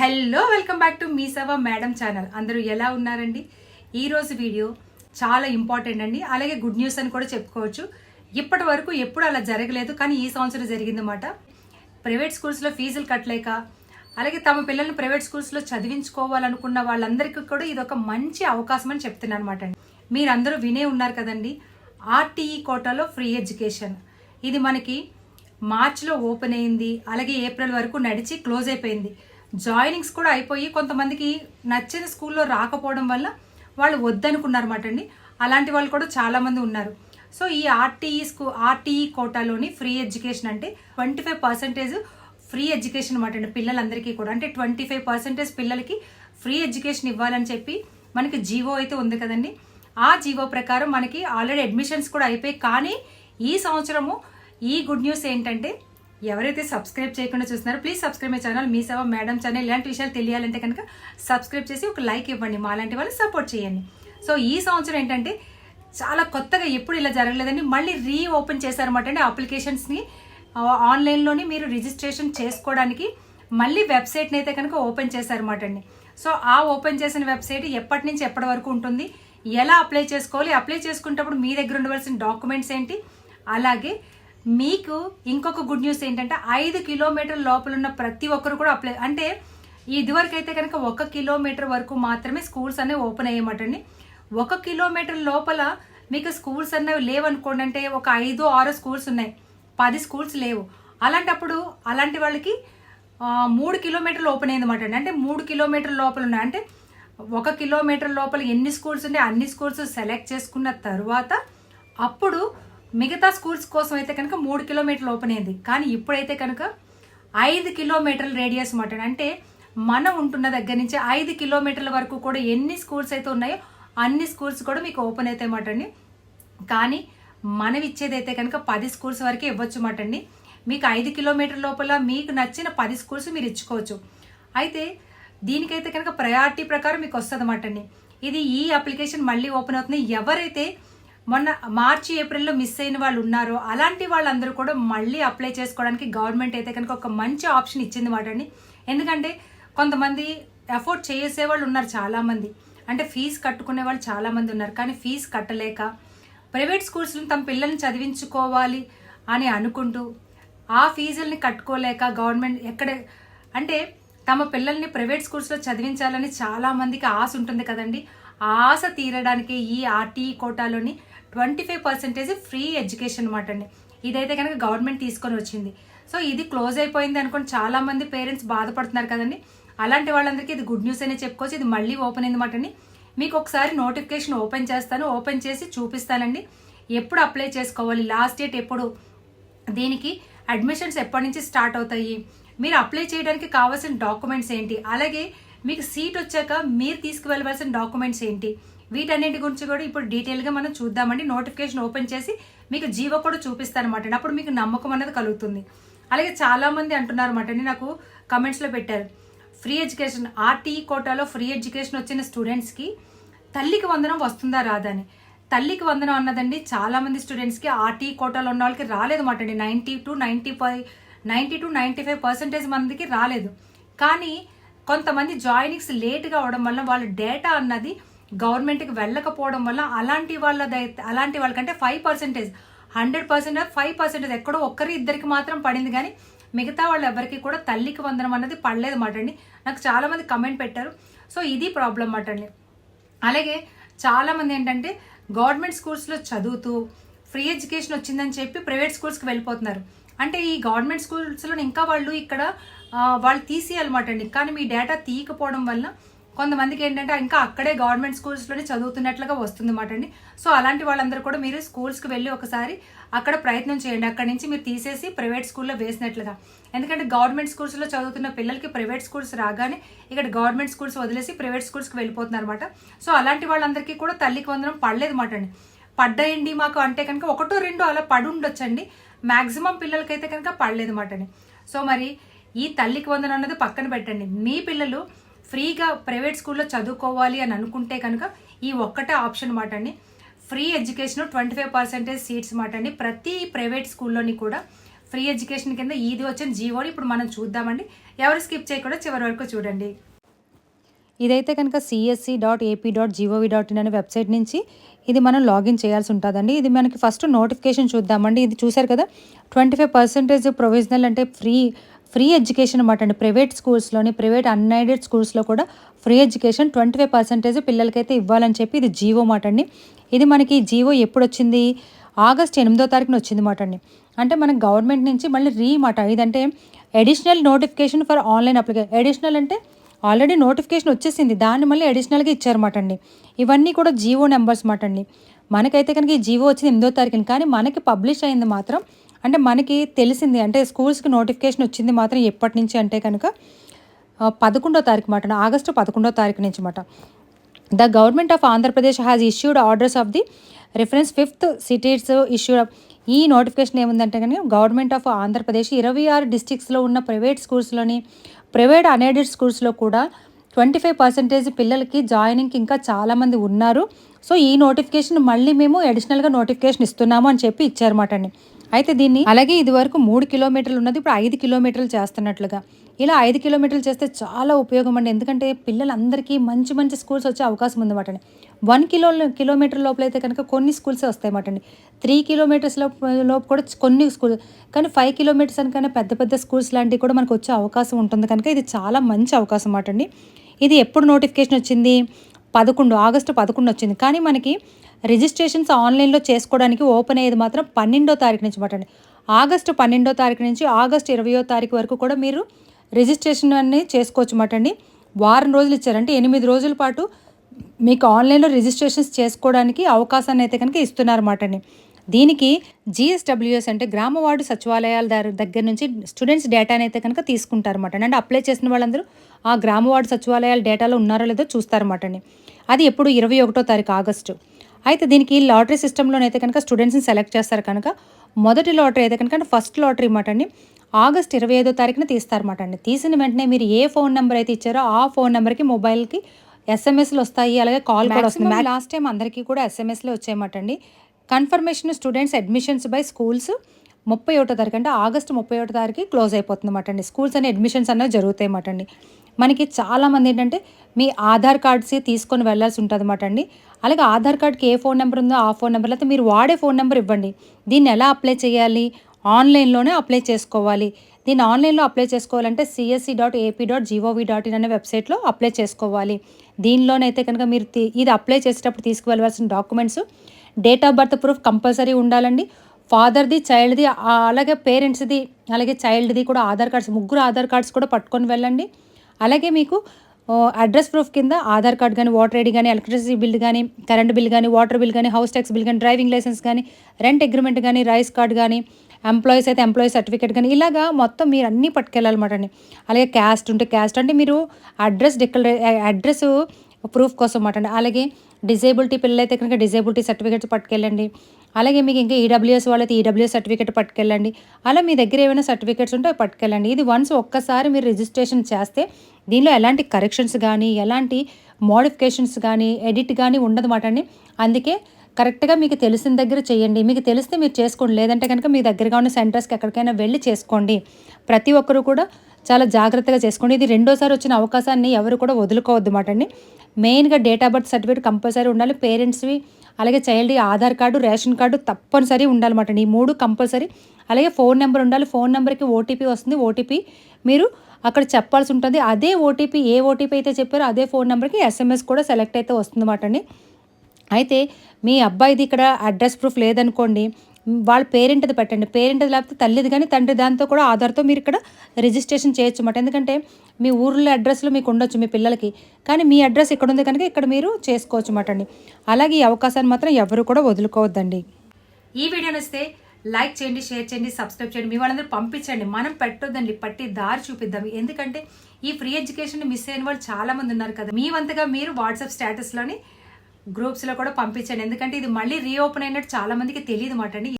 Hello welcome back to మీ సవ madam channel. అందరూ ఎలా ఉన్నారండి? ఈరోజు వీడియో చాలా ఇంపార్టెంట్ అండి. అలాగే గుడ్ న్యూస్ అని కూడా చెప్పుకోవచ్చు. ఇప్పటి వరకు ఎప్పుడు అలా జరగలేదు కానీ ఈ సంవత్సరం జరిగిందన్నమాట. ప్రైవేట్ స్కూల్స్లో ఫీజులు కట్టలేక అలాగే తమ పిల్లల్ని ప్రైవేట్ స్కూల్స్లో చదివించుకోవాలనుకున్న వాళ్ళందరికీ కూడా ఇది ఒక మంచి అవకాశం అని చెప్తున్నాను అనమాట అండి. మీరందరూ వినే ఉన్నారు కదండి ఆర్టీఈ కోటాలో ఫ్రీ ఎడ్యుకేషన్. ఇది మనకి మార్చిలో ఓపెన్ అయింది అలాగే ఏప్రిల్ వరకు నడిచి క్లోజ్ అయిపోయింది. జాయినింగ్స్ కూడా అయిపోయి కొంతమందికి నచ్చిన స్కూల్లో రాకపోవడం వల్ల వాళ్ళు వద్దనుకున్నారన్నమాట అండి. అలాంటి వాళ్ళు కూడా చాలామంది ఉన్నారు. సో ఈ ఆర్టీఈ స్కూ ఆర్టీఈ కోటాలోని ఫ్రీ ఎడ్యుకేషన్ అంటే twenty five percentage free education అనమాట అండి పిల్లలందరికీ కూడా. అంటే ట్వంటీ ఫైవ్ పర్సెంటేజ్ పిల్లలకి ఫ్రీ ఎడ్యుకేషన్ ఇవ్వాలని చెప్పి మనకి జీవో అయితే ఉంది కదండి. ఆ జీవో ప్రకారం మనకి ఆల్రెడీ అడ్మిషన్స్ కూడా అయిపోయి కానీ ఈ సంవత్సరము ఈ గుడ్ న్యూస్ ఏంటంటే ఎవరైతే సబ్స్క్రైబ్ చేయకుండా చూస్తున్నారో ప్లీజ్ సబ్స్క్రైబ్ మై ఛానల్ మీ సేవ మేడం ఛానల్ ఇలాంటి విషయాలు తెలియాలంటే కనుక సబ్స్క్రైబ్ చేసి ఒక లైక్ ఇవ్వండి. మా లాంటి వాళ్ళు సపోర్ట్ చేయండి. సో ఈ సంవత్సరం ఏంటంటే చాలా కొత్తగా ఎప్పుడు ఇలా జరగలేదండి. మళ్ళీ రీ ఓపెన్ చేశారన్నమాట అండి అప్లికేషన్స్ని ఆన్లైన్లోని మీరు రిజిస్ట్రేషన్ చేసుకోవడానికి మళ్ళీ వెబ్సైట్ని అయితే కనుక ఓపెన్ చేశారన్నమాట అండి. సో ఆ ఓపెన్ చేసిన వెబ్సైట్ ఎప్పటి నుంచి ఎప్పటి వరకు ఉంటుంది? ఎలా అప్లై చేసుకోవాలి? అప్లై చేసుకునేటప్పుడు మీ దగ్గర ఉండవలసిన డాక్యుమెంట్స్ ఏంటి? అలాగే మీకు ఇంకొక గుడ్ న్యూస్ ఏంటంటే ఐదు కిలోమీటర్ లోపల ఉన్న ప్రతి ఒక్కరు కూడా అప్లై అంటే ఇదివరకు అయితే కనుక ఒక కిలోమీటర్ వరకు మాత్రమే స్కూల్స్ అనేవి ఓపెన్ అయ్యమాటండి ఒక కిలోమీటర్ లోపల మీకు స్కూల్స్ అనేవి లేవనుకోండి అంటే ఒక ఐదు ఆరు స్కూల్స్ ఉన్నాయి. పది స్కూల్స్ లేవు. అలాంటప్పుడు అలాంటి వాళ్ళకి మూడు కిలోమీటర్లు ఓపెన్ అయింది అనమాట అంటే మూడు కిలోమీటర్ లోపల ఉన్నాయి. అంటే ఒక కిలోమీటర్ లోపల ఎన్ని స్కూల్స్ ఉన్నాయి అన్ని స్కూల్స్ సెలెక్ట్ చేసుకున్న తర్వాత అప్పుడు మిగతా స్కూల్స్ కోసం అయితే కనుక మూడు కిలోమీటర్లు ఓపెన్ అయింది. కానీ ఇప్పుడైతే కనుక ఐదు కిలోమీటర్ల రేడియస్ మాట. అంటే మనం ఉంటున్న దగ్గర నుంచి ఐదు కిలోమీటర్ల వరకు కూడా ఎన్ని స్కూల్స్ అయితే ఉన్నాయో అన్ని స్కూల్స్ కూడా మీకు ఓపెన్ అవుతాయి మాట అండి. కానీ మనం ఇచ్చేది అయితే కనుక పది స్కూల్స్ వరకే ఇవ్వచ్చు మాట అండి. మీకు ఐదు కిలోమీటర్ లోపల మీకు నచ్చిన పది స్కూల్స్ మీరు ఇచ్చుకోవచ్చు. అయితే దీనికైతే కనుక ప్రయారిటీ ప్రకారం మీకు వస్తుంది అన్నమాట అండి. ఇది ఈ అప్లికేషన్ మళ్ళీ ఓపెన్ అవుతుంది. ఎవరైతే మొన్న మార్చి ఏప్రిల్లో మిస్ అయిన వాళ్ళు ఉన్నారో అలాంటి వాళ్ళందరూ కూడా మళ్ళీ అప్లై చేసుకోవడానికి గవర్నమెంట్ అయితే కనుక ఒక మంచి ఆప్షన్ ఇచ్చింది వాటండి ఎందుకంటే కొంతమంది అఫోర్డ్ చేసే వాళ్ళు ఉన్నారు చాలామంది. అంటే ఫీజు కట్టుకునే వాళ్ళు చాలామంది ఉన్నారు. కానీ ఫీజు కట్టలేక ప్రైవేట్ స్కూల్స్లో తమ పిల్లల్ని చదివించుకోవాలి అని అనుకుంటూ ఆ ఫీజుల్ని కట్టుకోలేక గవర్నమెంట్ ఎక్కడ అంటే తమ పిల్లల్ని ప్రైవేట్ స్కూల్స్లో చదివించాలని చాలామందికి ఆశ ఉంటుంది కదండి. ఆ ఆశ తీరడానికి ఈ RTE కోటాలోని twenty five percentage free education అనమాట అండి. ఇదైతే కనుక గవర్నమెంట్ తీసుకొని వచ్చింది. సో ఇది క్లోజ్ అయిపోయింది అనుకోని చాలా మంది పేరెంట్స్ బాధపడుతున్నారు కదండి. అలాంటి వాళ్ళందరికీ ఇది గుడ్ న్యూస్ అనే చెప్పుకోవచ్చు ఇది మళ్ళీ ఓపెన్ అయిందన్నమాట మాట అండి. మీకు ఒకసారి నోటిఫికేషన్ ఓపెన్ చేస్తాను ఓపెన్ చేసి చూపిస్తానండి. ఎప్పుడు అప్లై చేసుకోవాలి లాస్ట్ డేట్ ఎప్పుడు దీనికి అడ్మిషన్స్ ఎప్పటి నుంచి స్టార్ట్ అవుతాయి మీరు అప్లై చేయడానికి కావాల్సిన డాక్యుమెంట్స్ ఏంటి అలాగే మీకు సీట్ వచ్చాక మీరు తీసుకువెళ్ళవలసిన డాక్యుమెంట్స్ ఏంటి వీటన్నిటి గురించి కూడా ఇప్పుడు డీటెయిల్గా మనం చూద్దామండి. నోటిఫికేషన్ ఓపెన్ చేసి మీకు జీవో కూడా చూపిస్తాను అనమాట అప్పుడు మీకు నమ్మకం అనేది కలుగుతుంది. అలాగే చాలామంది అంటున్నారు అనమాట అండి నాకు కమెంట్స్లో పెట్టారు. ఫ్రీ ఎడ్యుకేషన్ ఆర్టీఈ కోటాలో ఫ్రీ ఎడ్యుకేషన్ వచ్చిన స్టూడెంట్స్కి తల్లికి వందనం వస్తుందా రాదా అని. తల్లికి వందనం అన్నదండి చాలామంది స్టూడెంట్స్కి ఆర్టీ కోటాలో ఉన్న వాళ్ళకి రాలేదు మాట అండి. Ninety to ninety five ninety to ninety five percentage మందికి రాలేదు. కానీ కొంతమంది జాయినింగ్స్ లేట్గా అవడం వల్ల వాళ్ళ డేటా అన్నది గవర్నమెంట్కి వెళ్ళకపోవడం వల్ల అలాంటి వాళ్ళ అలాంటి వాళ్ళకంటే five percentage hundred percent five percentage ఎక్కడో ఒక్కరి ఇద్దరికి మాత్రం పడింది. కానీ మిగతా వాళ్ళు ఎవరికి కూడా తల్లికి వందనం అన్నది పడలేదు మాట అండి నాకు చాలామంది కమెంట్ పెట్టారు. సో ఇది ప్రాబ్లం మాట అండి అలాగే చాలామంది ఏంటంటే గవర్నమెంట్ స్కూల్స్లో చదువుతూ ఫ్రీ ఎడ్యుకేషన్ వచ్చిందని చెప్పి ప్రైవేట్ స్కూల్స్కి వెళ్ళిపోతున్నారు. అంటే ఈ గవర్నమెంట్ స్కూల్స్లో ఇంకా వాళ్ళు ఇక్కడ వాళ్ళు తీసేయాలన్నమాట అండి కానీ మీ డేటా తీయకపోవడం వల్ల కొంతమందికి ఏంటంటే ఇంకా అక్కడే గవర్నమెంట్ స్కూల్స్లోనే చదువుతున్నట్లుగా వస్తుంది మాట అండి. సో అలాంటి వాళ్ళందరూ కూడా మీరు స్కూల్స్కి వెళ్ళి ఒకసారి అక్కడ ప్రయత్నం చేయండి. అక్కడ నుంచి మీరు తీసేసి ప్రైవేట్ స్కూల్లో వేసినట్లుగా. ఎందుకంటే గవర్నమెంట్ స్కూల్స్లో చదువుతున్న పిల్లలకి ప్రైవేట్ స్కూల్స్ రాగానే ఇక్కడ గవర్నమెంట్ స్కూల్స్ వదిలేసి ప్రైవేట్ స్కూల్స్కి వెళ్ళిపోతున్నారు అనమాట సో అలాంటి వాళ్ళందరికీ కూడా తల్లికి వందనం పడలేదు మాట అండి. పడ్డాయండి మాకు అంటే కనుక ఒకటో రెండో అలా పడి ఉండొచ్చండి. మ్యాక్సిమం పిల్లలకైతే కనుక పడలేదు మాట అండి. సో మరి ఈ తల్లికి వందనం అన్నది పక్కన పెట్టండి. మీ పిల్లలు ఫ్రీగా ప్రైవేట్ స్కూల్లో చదువుకోవాలి అని అనుకుంటే కనుక ఈ ఒక్కటే ఆప్షన్ మాట అండి. Free education twenty five percentage seats మాట అండి. ప్రతి ప్రైవేట్ స్కూల్లోని కూడా ఫ్రీ ఎడ్యుకేషన్ కింద ఇది వచ్చిన జీవోని ఇప్పుడు మనం చూద్దామండి. ఎవరు స్కిప్ చేయకుండా చివరి వరకు చూడండి. ఇదైతే కనుక CSC dot AP dot gov dot in అనే వెబ్సైట్ నుంచి ఇది మనం లాగిన్ చేయాల్సి ఉంటుందండి. ఇది మనకి ఫస్ట్ నోటిఫికేషన్ చూద్దామండి. ఇది చూసారు కదా ట్వంటీ ఫైవ్ పర్సెంటేజ్ ప్రొవిజనల్ అంటే ఫ్రీ ఫ్రీ ఎడ్యుకేషన్ అనమాట అండి. ప్రైవేట్ స్కూల్స్లోని ప్రైవేట్ అన్ఎయిడెడ్ స్కూల్స్లో కూడా free education twenty five percentage పిల్లలకైతే ఇవ్వాలని చెప్పి ఇది జీవో మాట అండి. ఇది మనకి జీవో ఎప్పుడు వచ్చింది ఆగస్ట్ ఎనిమిదో తారీఖున వచ్చింది మాట అండి. అంటే మనకి గవర్నమెంట్ నుంచి మళ్ళీ రీ మాట. ఇదంటే additional notification for online application additional అంటే ఆల్రెడీ నోటిఫికేషన్ వచ్చేసింది. దాన్ని మళ్ళీ అడిషనల్గా ఇచ్చారన్నమాట అండి. ఇవన్నీ కూడా జీవో నెంబర్స్ మాట అండి. మనకైతే కనుక ఈ జీవో వచ్చింది ఎనిమిదో తారీఖున. కానీ మనకి పబ్లిష్ అయింది మాత్రం అంటే మనకి తెలిసింది అంటే స్కూల్స్కి నోటిఫికేషన్ వచ్చింది మాత్రం ఎప్పటి నుంచి అంటే కనుక పదకొండో తారీఖు మాట ఆగస్టు పదకొండో తారీఖు నుంచి మాట. The government of Andhra Pradesh has issued orders of the reference fifth cities issued ఈ నోటిఫికేషన్ ఏముందంటే కనుక గవర్నమెంట్ ఆఫ్ ఆంధ్రప్రదేశ్ ఇరవై ఆరు డిస్టిక్స్లో ఉన్న ప్రైవేట్ స్కూల్స్లోని ప్రైవేట్ అన్ఎయిడెడ్ స్కూల్స్లో కూడా ట్వంటీ ఫైవ్ పర్సెంటేజ్ పిల్లలకి జాయినింగ్కి ఇంకా చాలామంది ఉన్నారు. సో ఈ నోటిఫికేషన్ మళ్ళీ మేము అడిషనల్గా నోటిఫికేషన్ ఇస్తున్నాము అని చెప్పి ఇచ్చారన్నమాట అండి. అయితే దీన్ని అలాగే ఇది వరకు మూడు కిలోమీటర్లు ఉన్నది ఇప్పుడు ఐదు కిలోమీటర్లు చేస్తున్నట్లుగా. ఇలా ఐదు కిలోమీటర్లు చేస్తే చాలా ఉపయోగం అండి. ఎందుకంటే పిల్లలందరికీ మంచి మంచి స్కూల్స్ వచ్చే అవకాశం ఉందన్నమాట అండి వన్ కిలో కిలోమీటర్ లోపల అయితే కనుక కొన్ని స్కూల్సే వస్తాయన్నమాట అండి త్రీ కిలోమీటర్స్ లోపు లోపు కూడా కొన్ని స్కూల్ కానీ ఫైవ్ కిలోమీటర్స్ అనకనే పెద్ద పెద్ద స్కూల్స్ లాంటివి కూడా మనకు వచ్చే అవకాశం ఉంటుంది. కనుక ఇది చాలా మంచి అవకాశం అన్నమాట అండి ఇది ఎప్పుడు నోటిఫికేషన్ వచ్చింది? పదకొండు ఆగస్టు పదకొండు వచ్చింది. కానీ మనకి రిజిస్ట్రేషన్స్ ఆన్లైన్లో చేసుకోవడానికి ఓపెన్ అయ్యేది మాత్రం పన్నెండో తారీఖు నుంచి మాట అండి ఆగస్టు పన్నెండో తారీఖు నుంచి ఆగస్టు ఇరవయో తారీఖు వరకు కూడా మీరు రిజిస్ట్రేషన్ అన్ని చేసుకోవచ్చు మాట అండి వారం రోజులు ఇచ్చారంటే ఎనిమిది రోజుల పాటు మీకు ఆన్లైన్లో రిజిస్ట్రేషన్స్ చేసుకోవడానికి అవకాశాన్ని అయితే కనుక ఇస్తున్నారన్నమాట అండి దీనికి జిఎస్డబ్ల్యూఎస్ అంటే గ్రామ వార్డు సచివాలయాల దారి- దగ్గర నుంచి స్టూడెంట్స్ డేటాని అయితే కనుక తీసుకుంటారన్నమాట అండి అంటే అప్లై చేసిన వాళ్ళందరూ ఆ గ్రామ వార్డు సచివాలయాల డేటాలో ఉన్నారో లేదో చూస్తారన్నమాట అండి అది ఎప్పుడు? ఇరవై ఒకటో తారీఖు ఆగస్టు. అయితే దీనికి లాటరీ సిస్టంలోనైతే కనుక స్టూడెంట్స్ని సెలెక్ట్ చేస్తారు కనుక మొదటి లాటరీ అయితే కనుక ఫస్ట్ లాటరీ మాట అండి. ఆగస్ట్ ఇరవై ఐదో తారీఖున తీస్తారన్నమాట అండి. తీసిన వెంటనే మీరు ఏ ఫోన్ నెంబర్ అయితే ఇచ్చారో ఆ ఫోన్ నెంబర్కి మొబైల్కి ఎస్ఎంఎస్లు వస్తాయి అలాగే కాల్ కూడా వస్తుంది. లాస్ట్ టైం అందరికీ కూడా ఎస్ఎంఎస్లో వచ్చాయన్నమాట అండి. Confirmation students admissions by schools ముప్పై ఒకటో తారీఖు అంటే ఆగస్టు ముప్పై ఒకటో తారీఖు క్లోజ్ అయిపోతుంది అన్నమాట అండి. స్కూల్స్ అనే అడ్మిషన్స్ అనేవి జరుగుతాయి అన్నమాట అండి. మనకి చాలామంది ఏంటంటే మీ ఆధార్ కార్డ్స్ తీసుకొని వెళ్ళాల్సి ఉంటుంది అనమాట అండి. అలాగే ఆధార్ కార్డ్కి ఏ ఫోన్ నెంబర్ ఉందో ఆ ఫోన్ నెంబర్ అయితే మీరు వాడే ఫోన్ నెంబర్ ఇవ్వండి. దీన్ని ఎలా అప్లై చేయాలి? ఆన్లైన్లోనే అప్లై చేసుకోవాలి. దీన్ని ఆన్లైన్లో అప్లై చేసుకోవాలంటే CSC dot AP dot gov dot in అనే వెబ్సైట్లో అప్లై చేసుకోవాలి. దీనిలోనైతే కనుక మీరు ఇది అప్లై చేసేటప్పుడు తీసుకువెళ్ళవలసిన documents date of birth proof compulsory ఉండాలండి. ఫాదర్ది చైల్డ్ది అలాగే పేరెంట్స్ది అలాగే చైల్డ్ది కూడా ఆధార్ కార్డ్స్ ముగ్గురు ఆధార్ కార్డ్స్ కూడా పట్టుకొని వెళ్ళండి. అలాగే మీకు అడ్రస్ ప్రూఫ్ కింద ఆధార్ కార్డ్ కానీ వాటర్ ఐడి కానీ ఎలక్ట్రిసిటీ బిల్ కానీ కరెంట్ బిల్ కానీ వాటర్ బిల్ కానీ హౌస్ ట్యాక్స్ బిల్ కానీ డ్రైవింగ్ లైసెన్స్ కానీ రెంట్ అగ్రిమెంట్ కానీ రైస్ కార్డ్ కానీ ఎంప్లాయీస్ అయితే ఎంప్లాయీ సర్టిఫికేట్ కానీ ఇలాగా మొత్తం మీరు అన్నీ పట్టుకెళ్ళాలన్నమాట అండి. అలాగే క్యాస్ట్ ఉంటే క్యాస్ట్ అంటే మీరు అడ్రస్ డిక్లరే అడ్రస్ ప్రూఫ్ కోసం అన్నమాట అండి. అలాగే డిజేబిలిటీ పిల్లలు అయితే కనుక డిజేబిలిటీ సర్టిఫికేట్స్ పట్టుకెళ్ళండి. అలాగే మీకు ఇంకా ఈడబ్ల్యూఎస్ వాళ్ళైతే ఈడబ్ల్యూఎస్ సర్టిఫికేట్ పట్టుకెళ్ళండి. అలా మీ దగ్గర ఏమైనా సర్టిఫికేట్స్ ఉంటే అవి పట్టుకెళ్ళండి. ఇది వన్స్ ఒక్కసారి మీరు రిజిస్ట్రేషన్ చేస్తే దీనిలో ఎలాంటి కరెక్షన్స్ కానీ ఎలాంటి మోడిఫికేషన్స్ కానీ ఎడిట్ కానీ ఉండదన్నమాట అండి. అందుకే కరెక్ట్గా మీకు తెలిసిన దగ్గర చేయండి. మీకు తెలిస్తే మీరు చేసుకోండి. లేదంటే కనుక మీ దగ్గరగా ఉన్న సెంటర్స్కి ఎక్కడికైనా వెళ్ళి చేసుకోండి. ప్రతి ఒక్కరు కూడా చాలా జాగ్రత్తగా చేసుకోండి. ఇది రెండోసారి వచ్చిన అవకాశాన్ని ఎవరు కూడా వదులుకోవద్దు మాట అండి. మెయిన్గా date of birth certificate compulsory ఉండాలి. పేరెంట్స్వి అలాగే child Aadhaar card ration card తప్పనిసరి ఉండాలన్నమాట. అండి ఈ మూడు కంపల్సరీ. అలాగే ఫోన్ నెంబర్ ఉండాలి. ఫోన్ నెంబర్కి ఓటీపీ వస్తుంది. ఓటీపీ మీరు అక్కడ చెప్పాల్సి ఉంటుంది. అదే ఓటీపీ ఏ ఓటీపీ అయితే చెప్పారో అదే ఫోన్ నెంబర్కి ఎస్ఎంఎస్ కూడా సెలెక్ట్ అయితే వస్తుందన్నమాట అండి. అయితే మీ అబ్బాయిది ఇక్కడ అడ్రస్ ప్రూఫ్ లేదనుకోండి వాళ్ళ పేరెంట్ది పెట్టండి. పేరెంట్ది లేకపోతే తల్లిది కానీ తండ్రి దాంతో కూడా ఆధార్తో మీరు ఇక్కడ రిజిస్ట్రేషన్ చేయొచ్చు అన్నమాట. ఎందుకంటే మీ ఊర్లో అడ్రస్లో మీకు ఉండొచ్చు మీ పిల్లలకి. కానీ మీ అడ్రస్ ఇక్కడ ఉంది కనుక ఇక్కడ మీరు చేసుకోవచ్చు అన్నమాట అండి. అలాగే ఈ అవకాశాన్ని మాత్రం ఎవరు కూడా వదులుకోవద్దండి. ఈ వీడియో నచ్చితే లైక్ చేయండి షేర్ చేయండి సబ్స్క్రైబ్ చేయండి. మీ వాళ్ళందరూ పంపించండి. మనం పెట్టొద్దండి. పట్టి దారి చూపిద్దాం. ఎందుకంటే ఈ ఫ్రీ ఎడ్యుకేషన్ మిస్ అయిన వాళ్ళు చాలా మంది ఉన్నారు కదా. మీ వంతగా మీరు వాట్సాప్ స్టేటస్లోని గ్రూప్స్లో కూడా పంపించండి. ఎందుకంటే ఇది మళ్ళీ రీఓపెన్ అయినట్టు చాలా మందికి తెలియదు మాట అండి.